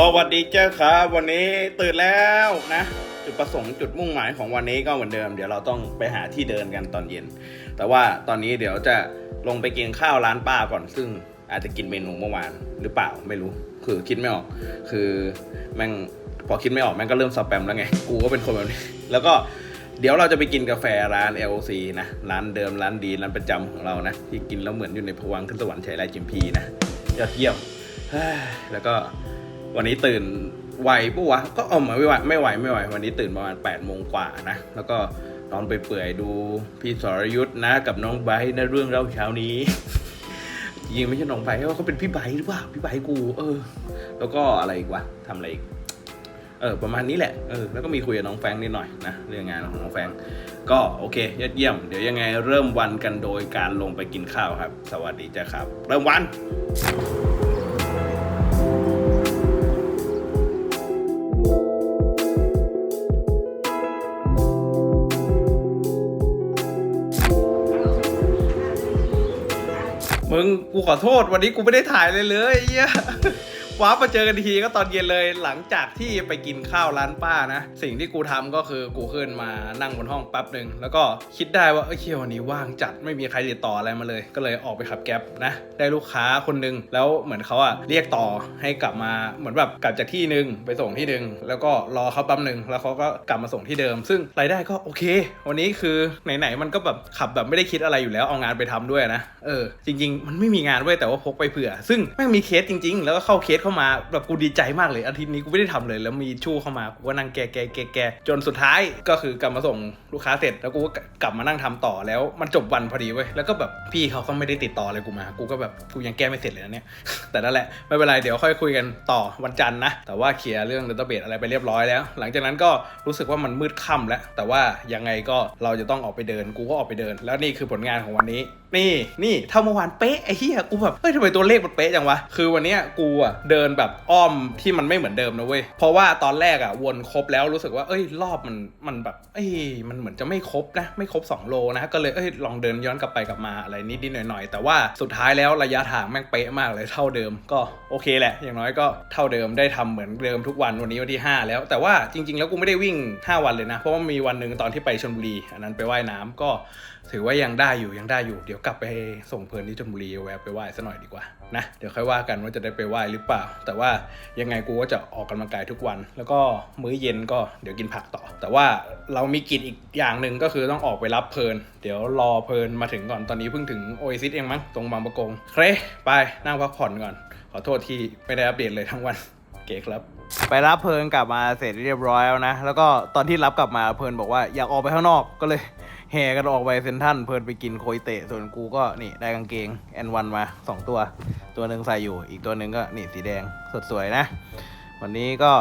สวัสดีเจ้าครับวันนี้ตื่นแล้วนะ จุดประสงค์จุดมุ่งหมายของวันนี้ก็เหมือนเดิม เดี๋ยวเราต้องไปหาที่เดินกันตอนเย็น แต่ว่าตอนนี้เดี๋ยวจะลงไปกินข้าวร้านป้าก่อนซึ่งอาจจะกินเมนูเมื่อวานหรือเปล่าไม่รู้ คือคิดไม่ออก คือแม่งพอคิดไม่ออกแม่งก็เริ่มสแปมแล้วไง กูก็เป็นคนแบบนี้ แล้วก็เดี๋ยวเราจะไปกินกาแฟร้าน LC นะร้านเดิมร้านดีร้านประจำของเรานะที่กินแล้วเหมือนอยู่ในพวังขึ้นสวรรค์ชัยไรจิมพีนะยอดเยี่ยมแล้วก็ วันนี้ตื่นไวปะวะ ก็เอามาไม่ไหวไม่ไหวไม่ไหว วันนี้ตื่นประมาณ8ปดโมงกว่านะ แล้วก็นอนไปเปื่อยๆดูพี่สรยุทธ์นะ กับน้องไบร์ทนะเรื่องเล่าเช้านี้ยิงไม่ใช่น้องไบร์ทว่าเขาเป็นพี่ไบร์ทหรือเปล่าพี่ไบร์ทกู เออ แล้วก็อะไรอีกวะทำอะไรอีกเออประมาณนี้แหละเออแล้วก็มีคุยกับน้องแฟงนิดหน่อยนะเรื่องงานของน้องแฟงก็โอเคยอดเยี่ยม เดี๋ยวยังไงเริ่มวันกันโดยการลงไปกินข้าวครับ สวัสดีจ้าครับ เริ่มวัน มึงกูขอโทษวันนี้กูไม่ได้ถ่ายเลยเลยเฮีย ว้าร์ปมาเจอกันทีก็ตอนเย็นเลยหลังจากที่ไปกินข้าวร้านป้านะ สิ่งที่กูทำก็คือกูขึ้นมานั่งบนห้องแป๊บหนึ่งแล้วก็คิดได้ว่าเอ้ยเชี่ยวันนี้ว่างจัดไม่มีใครติดต่ออะไรมาเลย ก็เลยออกไปขับแก๊ปนะ ได้ลูกค้าคนหนึงแล้วเหมือนเขาอะเรียกต่อให้กลับมาเหมือนแบบกลับจากที่หนึ่งไปส่งที่หนึ่งแล้วก็รอเขาแป๊บหนึ่งแล้วเขาก็กลับมาส่งที่เดิม ซึ่งรายได้ก็โอเค วันนี้คือไหนๆมันก็แบบขับแบบไม่ได้คิดอะไรอยู่แล้วเอางานไปทำด้วยนะเออจริง ๆ มันไม่มีงานเว้ยแต่ว่าพกไปเผื่อ ซึ่งแม่งมีเคสจริง ๆ แล้วก็เข้าเคสเข้ามาแบบกูดีใจมากเลยอาทิตย์นี้กูไม่ได้ทำเลย แล้วมีชู่เข้ามากูก็นั่งแกแกแกแกจนสุดท้ายก็คือกลับมาส่งลูกค้าเสร็จแล้วกูก็กลับมานั่งทำต่อแล้วมันจบวันพอดีเว้ยแล้วก็แบบพี่เขาก็ไม่ได้ติดต่ออะไรกูมา กูก็แบบกูยังแก้ไม่เสร็จเลยนะเนี่ยแต่นั่นแหละไม่เป็นไรเดี๋ยวค่อยคุยกันต่อวันจันทร์นะแต่ว่าเคลียร์เรื่องดัตเตอร์เบสอะไรไปเรียบร้อยแล้ว หลังจากนั้นก็รู้สึกว่ามันมืดค่ำแล้วแต่ว่ายังไงก็เราจะต้องออกไปเดินกูก็ออกไปเดิน แล้วนี่คือผลงานของวันนี้นี่นี่เท่าเมื่อวานเป๊ะไอ้เหี้ยกูแบบเฮ้ยทำไมตัวเลขมันเป๊ะจังวะคือวันเนี้ยกูอะเดินแบบอ้อมที่มันไม่เหมือนเดิมนะเว้ยเพราะว่าตอนแรกอะวนครบแล้วรู้สึกว่าเอ้ยรอบมันมันแบบเอ้ยมันเหมือนจะไม่ครบนะไม่ครบ 2 โลนะก็เลยเอ้ยลองเดินย้อนกลับไปกลับมาอะไรนิดนิดหน่อยหน่อยๆแต่ว่าสุดท้ายแล้วระยะทางแม่งเป๊ะมากเลยเท่าเดิมก็โอเคแหละ อย่างน้อยก็เท่าเดิมได้ทำเหมือนเดิมทุกวันวันนี้วันที่ 5 แล้วแต่ว่าจริง ๆ แล้วกูไม่ได้วิ่ง 5 วันเลยนะเพราะว่ามีวันหนึ่งตอนที่ไปชลบุรีอันนั้นไปว่ายน้ำก็ถือว่ายังได้อยู่ยังได้อยู่เดี๋ยวกลับไปส่งเพลินที่ชลบุรีแวะไปไหว้ซะหน่อยดีกว่านะเดี๋ยวค่อยว่ากันว่าจะได้ไปไหว้หรือเปล่า แต่ว่ายังไงกูก็จะออกกำลังกายทุกวัน แล้วก็มื้อเย็นก็เดี๋ยวกินผักต่อ แต่ว่าเรามีกิจอีกอย่างหนึ่งก็คือต้องออกไปรับเพลิน เดี๋ยวรอเพลินมาถึงก่อนตอนนี้เพิ่งถึงโอเอซิสเองมั้งตรงบางประกงเครไปนั่งพักผ่อนก่อน ขอโทษที่ไม่ได้อัปเดตเลยทั้งวันเก๋ครับ ไปรับเพลินกลับมาเสร็จเรียบร้อยแล้วนะ แล้วก็ตอนที่รับกลับมาเพลินบอกว่าอยากออกไปข้างนอกก็เลยแห่กันออกไปเซนทรันเพลินไปกินโคยเตะส่วนกูก็นี่ได้กางเกงแอนวันมา 2 ตัว ตัวหนึ่งใส่อยู่ อีกตัวหนึ่งก็นี่สีแดงสดสวยนะ วันนี้ก็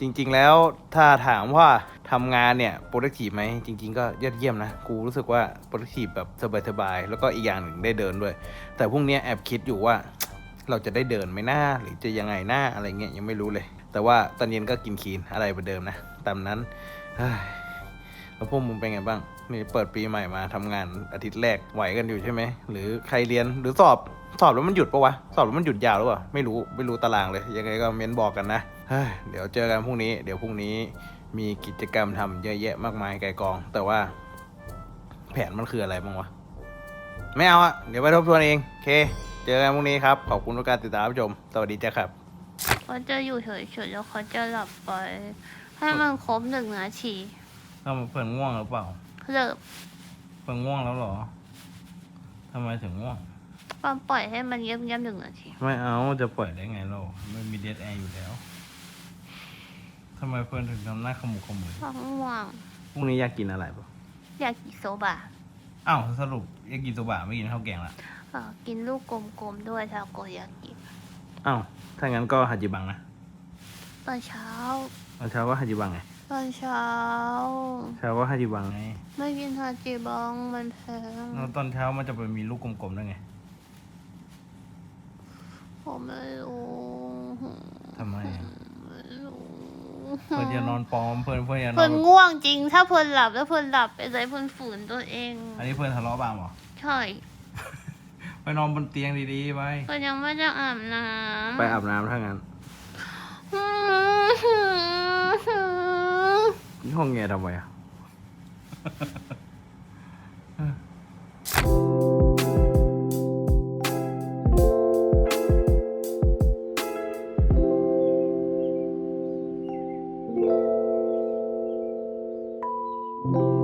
จริง ๆ แล้วถ้าถามว่าทำงานเนี่ยโปรดักทีฟไหมจริง ๆ ก็ยอดเยี่ยมนะ กูรู้สึกว่าโปรดักทีฟแบบสบายๆแล้วก็อีกอย่างหนึ่งได้เดินด้วย แต่พรุ่งนี้แอบคิดอยู่ว่าเราจะได้เดินไหมหน้าหรือจะยังไงหน้าอะไรเงี้ยยังไม่รู้เลย แต่ว่าตอนเย็นก็กินคีนอะไรเหมือนเดิมนะ ตามนั้นแล้วพวกมึงเป็นไงบ้าง นี่เปิดปีใหม่มาทำงานอาทิตย์แรกไหวกันอยู่ใช่ไหม หรือใครเรียนหรือสอบสอบแล้วมันหยุดปะวะ สอบแล้วมันหยุดยาวหรือเปล่า ไม่รู้ ไม่รู้ตารางเลย ยังไงก็เม้นบอกกันนะ เดี๋ยวเจอกันพรุ่งนี้ เดี๋ยวพรุ่งนี้มีกิจกรรมทำเยอะแยะมากมายไกลกอง แต่ว่า แผนมันคืออะไรบ้างวะ ไม่เอาอะเดี๋ยวไปทบทวนเอง โอเค เจอกันพรุ่งนี้ครับ ขอบคุณทุกการติดตามรับชม สวัสดีจ้าครับ เขาจะอยู่เฉยๆแล้วเขาจะหลับไป ให้มันครบหนึ่งนาทีถ้าเพื่อนง่วงหรือเปล่า เลิกเพื่อนง่วงแล้วเหรอทำไมถึงง่วง ก็ปล่อยให้มันเงียบๆหนึ่งนาที ไม่เอาจะปล่อยได้ไงเราไม่มีเดทแอร์อยู่แล้วทำไมเพื่อนถึงทำหน้าขมุกขมุยท้องว่าง พรุ่งนี้อยากกินอะไรปะอยากกินโซบะอ้าวสรุปอยากกินตัวบ่าไม่กินข้าวแกงละ เออกินลูกกลมๆด้วยทาโกยากิ อ้าวถ้างั้นก็ฮัจิบังนะตอนเช้า ตอนเช้าก็ฮัจิบังไงตอนเช้า เช้าก็ฮัจิบังไงไม่กินฮาจิบังมันแพงแล้วตอนเช้ามันจะไปมีลูกกลมๆได้ไงผมไม่รู้ทำไมอะไม่รู้เพื่อนจะนอนปลอมเพื่อนเพื่อนจะนเพื่ออนนง่วงจริง ถ้าเพื่อนหลับแล้วเพื่อนหลับไปเลยเพื่อนฝืนตัวเอง อันนี้เพื่อนทะเลาะบ้างเหรอใช่ ไปนอนบนเตียงดีๆไปก็ยังไม่จะอาบน้ำไปอาบน้ำถ้างั้นห้องแงทำไมอะうん。